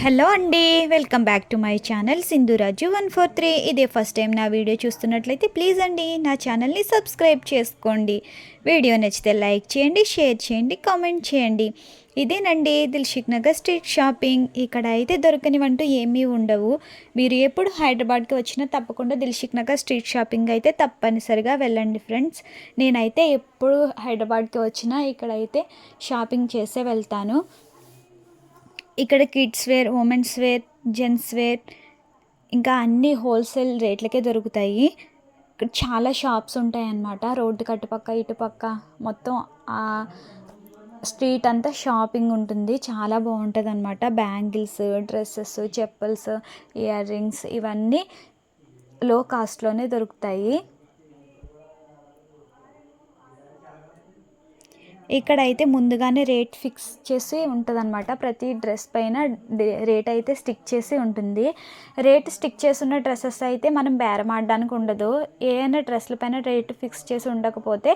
Hello అండి welcome back to my channel Sindhuraju one four three. ఇదే first time నా video చూస్తున్నట్లయితే please అండి నా ఛానల్ని సబ్స్క్రైబ్ చేసుకోండి. వీడియో నచ్చితే లైక్ చేయండి షేర్ చేయండి కామెంట్ చేయండి. ఇదేనండి దిల్షిక్ నగర్ స్ట్రీట్ షాపింగ్. ఇక్కడ అయితే దొరకనివంటూ ఏమీ ఉండవు. మీరు ఎప్పుడు హైదరాబాద్కి వచ్చినా తప్పకుండా దిల్షిక్ నగర్ స్ట్రీట్ షాపింగ్ అయితే తప్పనిసరిగా వెళ్ళండి ఫ్రెండ్స్. నేనైతే ఎప్పుడు హైదరాబాద్కి వచ్చినా ఇక్కడైతే షాపింగ్ చేసే వెళ్తాను. ఇక్కడ kids wear women's wear gents wear ఇంకా అన్ని హోల్సేల్ రేట్లకే దొరుకుతాయి. ఇక్కడ చాలా షాప్స్ ఉంటాయి అన్నమాట రోడ్డు కట్టుపక్క ఇటుపక్క మొత్తం ఆ స్ట్రీట్ అంతా షాపింగ్ ఉంటుంది. చాలా బాగుంటుంది అనమాట bangles dresses chappals ear rings ఇవన్నీ లో కాస్ట్లోనే దొరుకుతాయి. ఇక్కడైతే ముందుగానే రేట్ ఫిక్స్ చేసి ఉంటుందన్నమాట. ప్రతి డ్రెస్ పైన రేట్ అయితే స్టిక్ చేసి ఉంటుంది. రేట్ స్టిక్ చేసి ఉన్న డ్రెస్సెస్ అయితే మనం బేరమాడడానికి ఉండదు. ఏమైనా డ్రెస్ల పైన రేట్ ఫిక్స్ చేసి ఉండకపోతే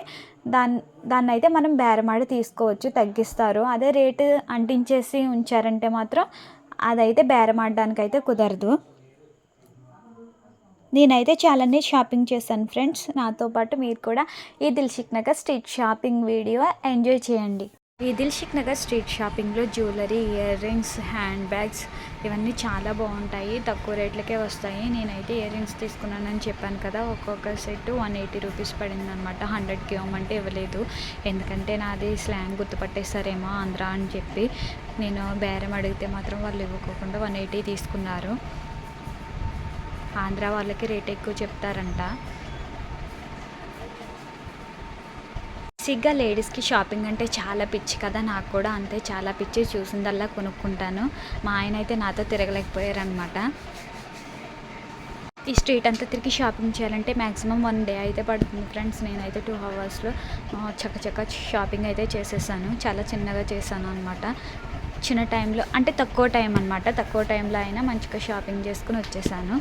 దాన్ని దాన్ని అయితే మనం బేరమాడి తీసుకోవచ్చు తగ్గిస్తారు. అదే రేటు అంటించేసి ఉంచారంటే మాత్రం అదైతే బేరమాడడానికి అయితే కుదరదు. నేనైతే చాలానే షాపింగ్ చేశాను ఫ్రెండ్స్. నాతో పాటు మీరు కూడా ఈ Dilsukhnagar street shopping video enjoy చేయండి. ఈ దిల్షిక్ నగర్ స్ట్రీట్ షాపింగ్లో jewellery ear rings hand bags ఇవన్నీ చాలా బాగుంటాయి. తక్కువ రేట్లకే వస్తాయి. నేనైతే ఇయర్ రింగ్స్ తీసుకున్నానని చెప్పాను కదా ఒక్కొక్క సెట్ వన్ ఎయిటీ రూపీస్ పడింది అనమాట హండ్రెడ్కి ఇవ్వమంటే ఇవ్వలేదు. ఎందుకంటే నాది స్లాంగ్ గుర్తుపట్టేస్తారేమో ఆంధ్ర అని చెప్పి. నేను బేరం అడిగితే మాత్రం వాళ్ళు ఇవ్వకోకుండా వన్ ఎయిటీ తీసుకున్నారు. ఆంధ్ర వాళ్ళకి రేట్ ఎక్కువ చెప్తారంట. బేసిక్గా లేడీస్కి షాపింగ్ అంటే చాలా పిచ్చి కదా నాకు కూడా అంతే చాలా పిచ్చి చూసిందల్లా కొనుక్కుంటాను. మా ఆయన అయితే నాతో తిరగలేకపోయారనమాట ఈ స్ట్రీట్ అంతా తిరిగి షాపింగ్ చేయాలంటే మ్యాక్సిమం వన్ డే అయితే పడుతుంది ఫ్రెండ్స్. నేనైతే టూ అవర్స్లో చక్కచక్క షాపింగ్ అయితే చేసేసాను. చాలా చిన్నగా చేశాను అనమాట చిన్న టైంలో అంటే తక్కువ టైం అనమాట తక్కువ టైంలో అయినా మంచిగా షాపింగ్ చేసుకుని వచ్చేసాను.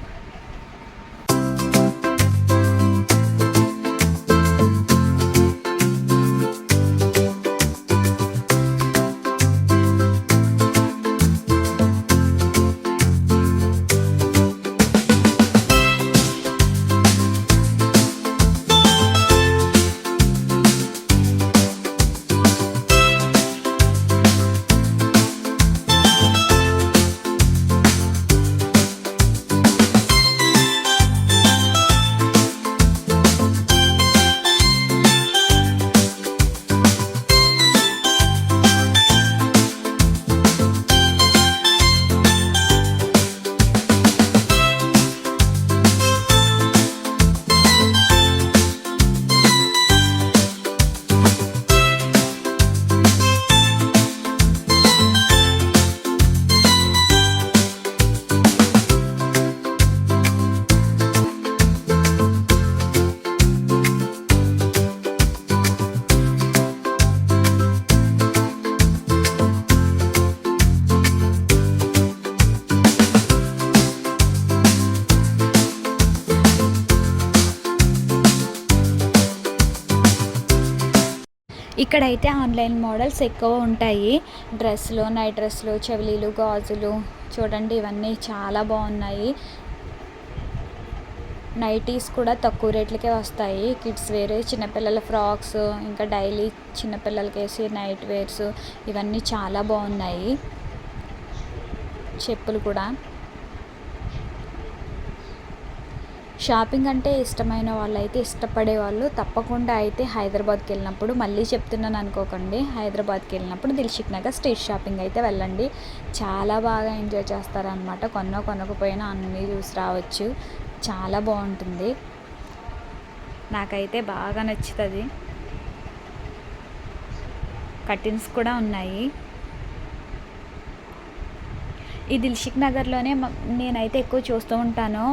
ఇక్కడైతే ఆన్లైన్ మోడల్స్ ఎక్కువ ఉంటాయి. డ్రెస్సులు నైట్ డ్రెస్సులు చెవిలీలు గాజులు చూడండి ఇవన్నీ చాలా బాగున్నాయి. నైటీస్ కూడా తక్కువ రేట్లకే వస్తాయి. కిడ్స్ వేర్ చిన్నపిల్లల ఫ్రాక్స్ ఇంకా డైలీ చిన్నపిల్లలకి వేసి నైట్ వేర్స్ ఇవన్నీ చాలా బాగున్నాయి. చెప్పులు కూడా. షాపింగ్ అంటే ఇష్టమైన వాళ్ళు అయితే ఇష్టపడే వాళ్ళు తప్పకుండా అయితే హైదరాబాద్కి వెళ్ళినప్పుడు మళ్ళీ చెప్తున్నాను అనుకోకండి. హైదరాబాద్కి వెళ్ళినప్పుడు దిల్షిక్ నగర్ స్ట్రీట్ షాపింగ్ అయితే వెళ్ళండి. చాలా బాగా ఎంజాయ్ చేస్తారనమాట కొన్న కొనకపోయినా అన్నీ చూసి రావచ్చు. చాలా బాగుంటుంది. నాకైతే బాగా నచ్చుతుంది. కటిన్స్ కూడా ఉన్నాయి. ఈ దిల్షిక్ నగర్లోనే నేనైతే ఎక్కువ చూస్తూ ఉంటాను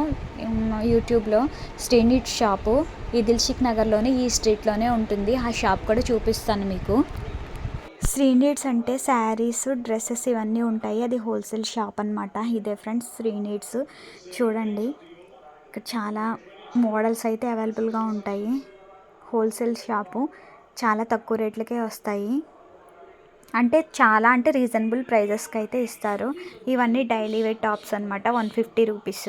యూట్యూబ్లో. స్ట్రీట్ షాపు ఈ దిల్షిక్ నగర్లోనే ఈ స్ట్రీట్లోనే ఉంటుంది. ఆ షాప్ కూడా చూపిస్తాను మీకు. శ్రీనీడ్స్ అంటే శారీస్ డ్రెస్సెస్ ఇవన్నీ ఉంటాయి. అది హోల్సేల్ షాప్ అనమాట ఇదే ఫ్రెండ్స్ శ్రీనీడ్స్ చూడండి ఇక్కడ చాలా మోడల్స్ అయితే అవైలబుల్గా ఉంటాయి. Wholesale shop. చాలా తక్కువ రేట్లకే వస్తాయి. అంటే చాలా అంటే రీజనబుల్ ప్రైజెస్కి అయితే ఇస్తారు. ఇవన్నీ డైలీ వేర్ టాప్స్ అనమాట one fifty rupees.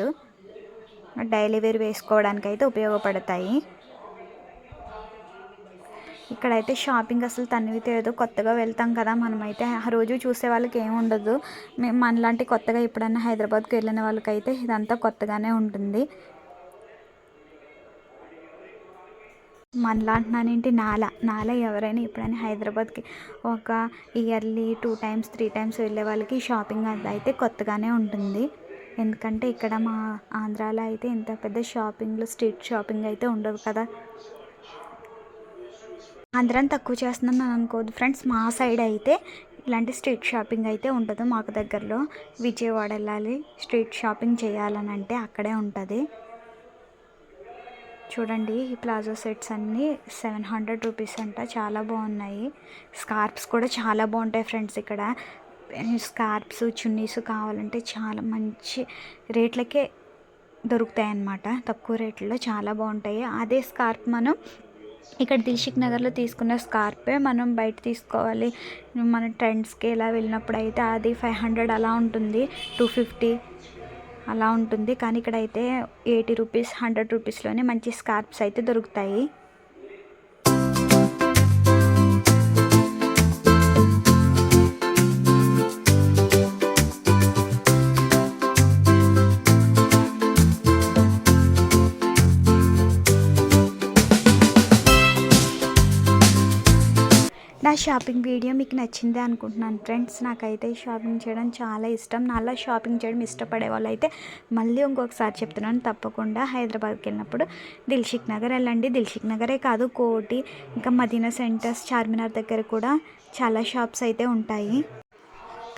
Daily wear వేసుకోవడానికి అయితే ఉపయోగపడతాయి. ఇక్కడైతే షాపింగ్ అసలు తనివి తీరదు కొత్తగా వెళ్తాం కదా మనమైతే. ఆ రోజు చూసే వాళ్ళకి ఏమి ఉండదు. మనలాంటి కొత్తగా ఎప్పుడైనా హైదరాబాద్కి వెళ్ళిన వాళ్ళకైతే ఇదంతా కొత్తగానే ఉంటుంది. మనలా అంటున్నానేంటి నాల? నాల ఎవరైనా ఎప్పుడైనా హైదరాబాద్కి ఒక yearly two times three times వెళ్ళే వాళ్ళకి షాపింగ్ అది అయితే కొత్తగానే ఉంటుంది. ఎందుకంటే ఇక్కడ మా ఆంధ్రాలో అయితే ఇంత పెద్ద షాపింగ్లు స్ట్రీట్ షాపింగ్ అయితే ఉండదు కదా. ఆంధ్రాని తక్కువ చేస్తున్నాను అని అనుకోదు ఫ్రెండ్స్ మా సైడ్ అయితే ఇలాంటి స్ట్రీట్ షాపింగ్ అయితే ఉండదు మాకు దగ్గరలో. విజయవాడ వెళ్ళాలి స్ట్రీట్ షాపింగ్ చేయాలని అంటే అక్కడే ఉంటుంది. చూడండి ఈ ప్లాజో సెట్స్ అన్నీ సెవెన్ హండ్రెడ్ రూపీస్ అంట. చాలా బాగున్నాయి. స్కార్ప్స్ కూడా చాలా బాగుంటాయి ఫ్రెండ్స్ ఇక్కడ. స్కార్ప్స్ చున్నీస్ కావాలంటే చాలా మంచి రేట్లకే దొరుకుతాయి అన్నమాట. తక్కువ రేట్లో చాలా బాగుంటాయి. అదే స్కార్ప్ మనం ఇక్కడ దిల్షిక్ నగర్లో తీసుకున్న స్కార్పే మనం బయట తీసుకోవాలి. మన ట్రెండ్స్కి ఇలా వెళ్ళినప్పుడు అయితే అది ఫైవ్ హండ్రెడ్ అలా ఉంటుంది. టూ ఫిఫ్టీ అలా ఉంటుంది. కానీ ఇక్కడైతే ఎయిటీ రూపీస్ హండ్రెడ్ రూపీస్లోనే మంచి స్కార్ప్స్ అయితే దొరుకుతాయి. నా షాపింగ్ వీడియో మీకు నచ్చిందే అనుకుంటున్నాను. ఫ్రెండ్స్ నాకైతే షాపింగ్ చేయడం చాలా ఇష్టం. నాలా షాపింగ్ చేయడం ఇష్టపడే వాళ్ళు అయితే మళ్ళీ ఇంకొకసారి చెప్తున్నాను. తప్పకుండా హైదరాబాద్కి వెళ్ళినప్పుడు దిల్షిక్ నగర్ వెళ్ళండి. దిల్షిక్ నగరే కాదు కోటి ఇంకా మదీనా సెంటర్స్ చార్మినార్ దగ్గర కూడా చాలా షాప్స్ అయితే ఉంటాయి.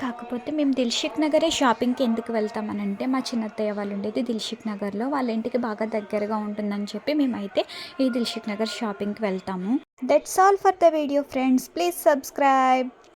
కాకపోతే మేము దిల్షిక్ నగరే షాపింగ్కి ఎందుకు వెళ్తామనంటే మా చిన్నత్తయ్య వాళ్ళు ఉండేది దిల్షిక్ నగర్లో. వాళ్ళ ఇంటికి బాగా దగ్గరగా ఉంటుందని చెప్పి మేమైతే ఈ దిల్షిక్ నగర్ షాపింగ్కి వెళ్తాము. That's all for the video friends. Please subscribe.